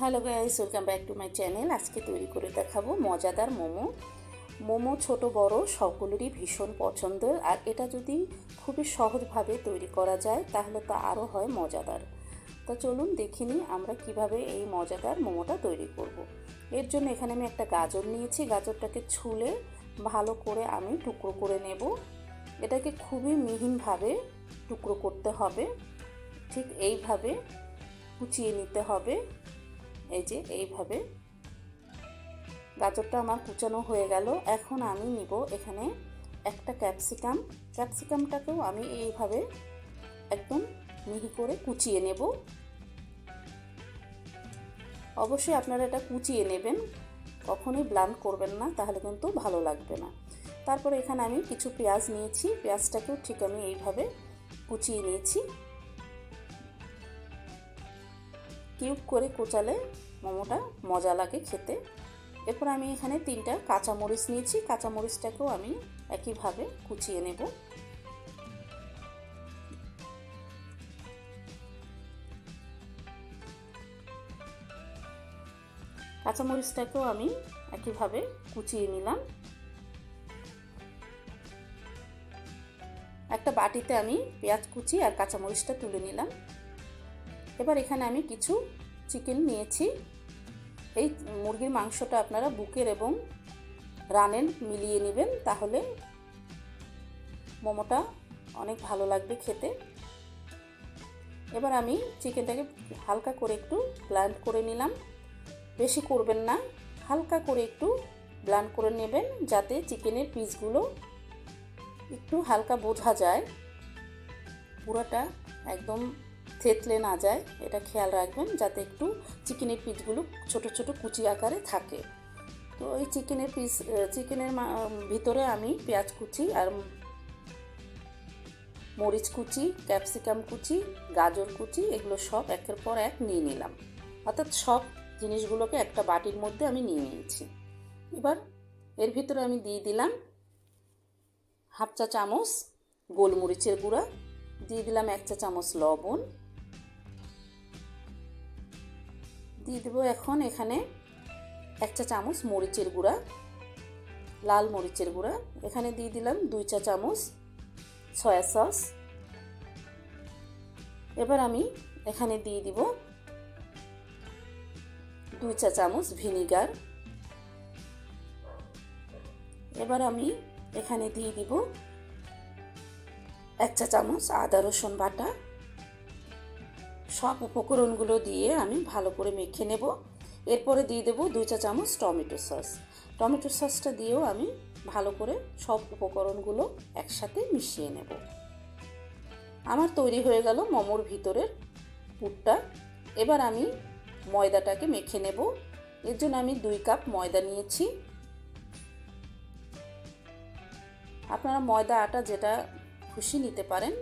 Hello guys, welcome back to my channel. আজকে তৈরি করে দেখাবো মজাদার মোমো। মোমো ছোট, বড়, সকলেরই ভীষণ পছন্দের। আর এটা যদি খুবই সহজভাবে তৈরি করা যায়, তাহলে তো আরও হয় মজাদার। তো চলুন দেখিনি আমরা কীভাবে এই মজাদার মোমোটা তৈরি করব। এর জন্য এখানে আমি একটা গাজর নিয়েছি। গাজরটাকে ছুলে ভালো করে আমি টুকরো করে নেব। এটাকে খুবই মিহিনভাবে টুকরো করতে হবে। ঠিক এইভাবে কুচিয়ে নিতে হবে। এই যে, এইভাবে। গাজরটা আমার কুচানো হয়ে গেল। এখন আমি নিব এখানে একটা ক্যাপসিকাম। ক্যাপসিকামটাকেও আমি এইভাবে একদম মিহি করে কুচিয়ে নেব। অবশ্যই আপনারা এটা কুচিয়ে নেবেন। কখনোই ব্লান্ড করবেন না, তাহলে কিন্তু ভালো লাগবে না। তারপরে এখানে আমি কিছু পেঁয়াজ নিয়েছি। পেঁয়াজটাকেও ঠিক আমি এইভাবে কুচিয়ে নিয়েছি। কিউব করে কোচালে মোমোটা মজা লাগে খেতে। এরপর আমি এখানে তিনটা কাঁচামরিচ নিয়েছি। কাঁচামরিচটাকেও আমি একইভাবে কুচিয়ে নেব। কাঁচামরিচটাকেও আমি একইভাবে কুচিয়ে নিলাম। একটা বাটিতে আমি পেঁয়াজ কুচি আর কাঁচামরিচটা তুলে নিলাম। এবার এখানে আমি কিছু চিকেন নিয়েছি। এই মুরগির মাংসটা আপনারা বুকের এবং রানের মিলিয়ে নেবেন, তাহলে মোমোটা অনেক ভালো লাগবে খেতে। এবার আমি চিকেনটাকে হালকা করে একটু ব্লান্ড করে নিলাম। বেশি করবেন না, হালকা করে একটু ব্লান্ড করে নেবেন, যাতে চিকেনের পিসগুলো একটু হালকা বোঝা যায়। পুরোটা একদম থেতলে না যায়, এটা খেয়াল রাখবেন যাতে একটু চিকেনের পিসগুলো ছোট ছোট কুচি আকারে থাকে। তো এই চিকেনের পিস চিকেনের ভিতরে আমি পেঁয়াজ কুচি আর মরিচ কুচি, ক্যাপসিকাম কুচি, গাজর কুচি, এগুলো সব একের পর এক নিয়ে নিলাম। অর্থাৎ সব জিনিসগুলোকে একটা বাটির মধ্যে আমি নিয়ে নিয়েছি। এবার এর ভিতরে আমি দিয়ে দিলাম হাফ চা চামচ গোলমরিচের গুঁড়া, দিয়ে দিলাম এক চা চামচ লবণ দিয়ে দেবো এখন এখানে এক চা চামচ মরিচের গুঁড়া, লাল মরিচের গুঁড়া। এখানে দিয়ে দিলাম দুই চা চামচ সয়া সস। এবার আমি এখানে দিয়ে দিব দুই চা চামচ ভিনিগার। এবার আমি এখানে দিয়ে দিব এক চা চামচ আদা রসুন বাটা। সব উপকরণগুলো দিয়ে আমি ভালো করে মেখে নেব। এরপরে দিয়ে দেবো দুই চা চামচ টমেটো সস। টমেটো সসটা দিয়েও আমি ভালো করে সব উপকরণগুলো একসাথে মিশিয়ে নেব। আমার তৈরি হয়ে গেল মোমোর ভিতরের পুরটা। এবার আমি ময়দাটাকে মেখে নেব। এর জন্য আমি দুই কাপ ময়দা নিয়েছি। আপনারা ময়দা আটা যেটা খুশি নিতে পারেন।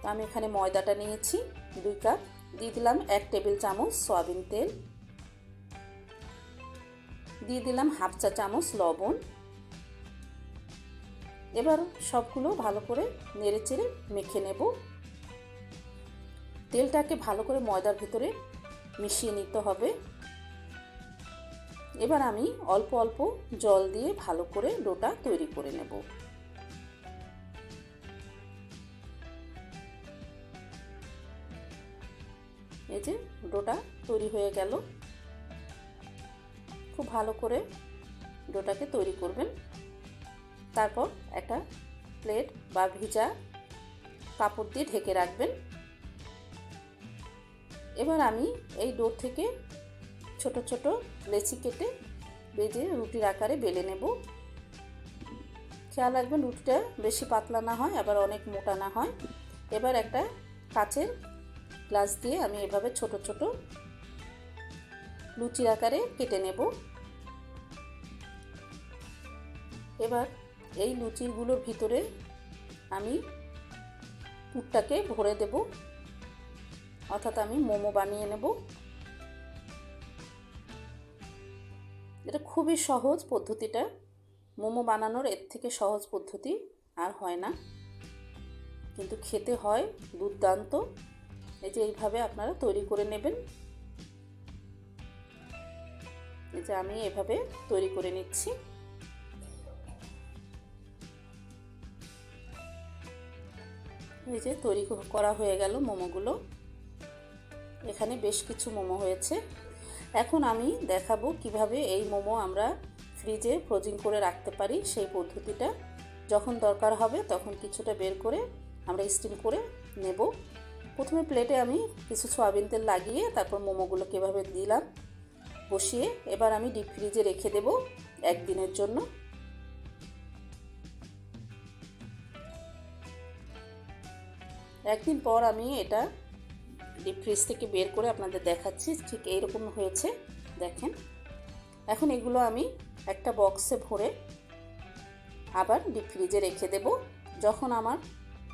তো আমি এখানে ময়দাটা নিয়েছি। দুই কাপ দিয়ে দিলাম এক টেবিল চামচ সয়াবিন তেল। দিয়ে দিলাম হাফ চা চামচ লবণ। এবার সবগুলো ভালো করে নেড়ে চেড়ে মেখে নেব। তেলটাকে ভালো করে ময়দার ভিতরে মিশিয়ে নিতে হবে। এবার আমি অল্প অল্প জল দিয়ে ভালো করে ডোটা তৈরি করে নেব। এই যে ডোটা তৈরি হয়ে গেল। খুব ভালো করে ডোটাকে তৈরি করবেন। তারপর একটা প্লেট বা ভিজা কাপড় দিয়ে ঢেকে রাখবেন। এবার আমি এই ডোর থেকে ছোট ছোট লেচি কেটে বেজে রুটির আকারে বেলে নেব। খেয়াল রাখবেন রুটিটা বেশি পাতলা না হয়, আবার অনেক মোটা না হয়। এবার একটা কাচের গ্লাস দিয়ে আমি এভাবে ছোট ছোট লুচির আকারে কেটে নেব। এবার এই লুচিগুলোর ভিতরে আমি পুরটাকে ভরে দেব। অর্থাৎ আমি মোমো বানিয়ে নেব। এটা খুবই সহজ পদ্ধতিটা। মোমো বানানোর এর থেকে সহজ পদ্ধতি আর হয় না। কিন্তু খেতে হয় দুর্দান্ত। এই যে এইভাবে আপনারা তৈরি করে নেবেন। এই যে আমি এভাবে তৈরি করে নিচ্ছি। এই যে তৈরি করা হয়ে গেল মোমোগুলো। এখানে বেশ কিছু মোমো হয়েছে। এখন আমি দেখাবো কীভাবে এই মোমো আমরা ফ্রিজে ফ্রোজিং করে রাখতে পারি সেই পদ্ধতিটা। যখন দরকার হবে তখন কিছুটা বের করে আমরা স্টিম করে নেব। প্রথমে প্লেটে আমি কিছু সয়াবিন তেল লাগিয়ে তারপর মোমোগুলো কীভাবে দিলাম, বসিয়ে এবার আমি ডিপ ফ্রিজে রেখে দেব একদিনের জন্য। একদিন পর আমি এটা ডিপ ফ্রিজ থেকে বের করে আপনাদের দেখাচ্ছি, ঠিক এইরকম হয়েছে, দেখেন। এখন এগুলো আমি একটা বক্সে ভরে আবার ডিপ ফ্রিজে রেখে দেব, যখন আমার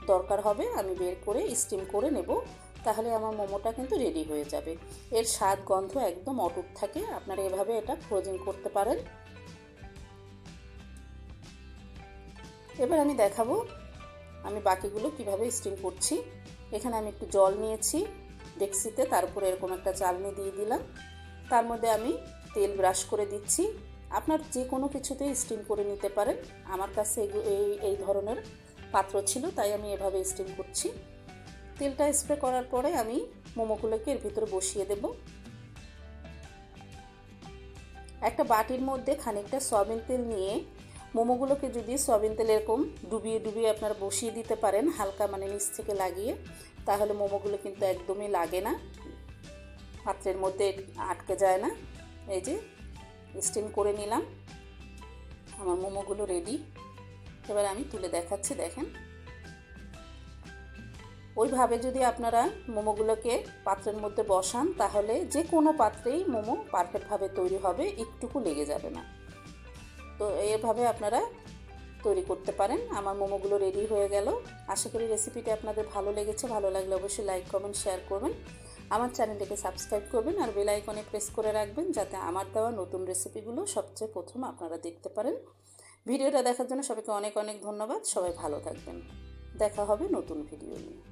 দরকার হবে, আমি বের করে স্টিম করে নেব। তাহলে আমার মোমোটা কিন্তু রেডি হয়ে যাবে। এর স্বাদ, গন্ধ একদম অটুট থাকে। আপনারা এভাবে এটা ফ্রোজিং করতে পারেন। এবার আমি দেখাবো, আমি বাকিগুলো কীভাবে স্টিম করছি। এখানে আমি একটু জল নিয়েছি ডেক্সিতে, তারপরে এরকম একটা চালনি দিয়ে দিলাম। তার মধ্যে আমি তেল ব্রাশ করে দিচ্ছি। আপনার যে কোনো কিছুতেই স্টিম করে নিতে পারেন। আমার কাছে এই এই ধরনের পাত্র ছিল, তাই আমি এভাবে স্টিম করছি। তেলটা স্প্রে করার পরে আমি মোমোগুলোকে এর ভিতরে বসিয়ে দেব। একটা বাটির মধ্যে খানিকটা সয়াবিন তেল নিয়ে মোমোগুলোকে যদি সয়াবিন তেল এরকম ডুবিয়ে ডুবিয়ে আপনারা বসিয়ে দিতে পারেন, হালকা মানে নিচ থেকে লাগিয়ে, তাহলে মোমোগুলো কিন্তু একদমই লাগে না। পাত্রের মধ্যে আটকে যায় না। এই যে স্টিম করে নিলাম। আমার মোমোগুলো রেডি এবার আমি তুলে দেখাচ্ছি, দেখেন। ওইভাবে যদি আপনারা মোমোগুলোকে পাত্রের মধ্যে বসান, তাহলে যে কোনো পাত্রেই মোমো পারফেক্টভাবে তৈরি হবে, একটুকু লেগে যাবে না। তো এভাবে আপনারা তৈরি করতে পারেন। আমার মোমোগুলো রেডি হয়ে গেল। আশা করি রেসিপিটা আপনাদের ভালো লেগেছে। ভালো লাগলে অবশ্যই লাইক, কমেন্ট, শেয়ার করবেন। আমার চ্যানেলটিকে সাবস্ক্রাইব করবেন আর বেল আইকনে প্রেস করে রাখবেন, যাতে আমার দেওয়া নতুন রেসিপিগুলো সবচেয়ে প্রথম আপনারা দেখতে পারেন। ভিডিওটা দেখার জন্য সবাইকে অনেক অনেক ধন্যবাদ। সবাই ভালো থাকবেন। দেখা হবে নতুন ভিডিও নিয়ে।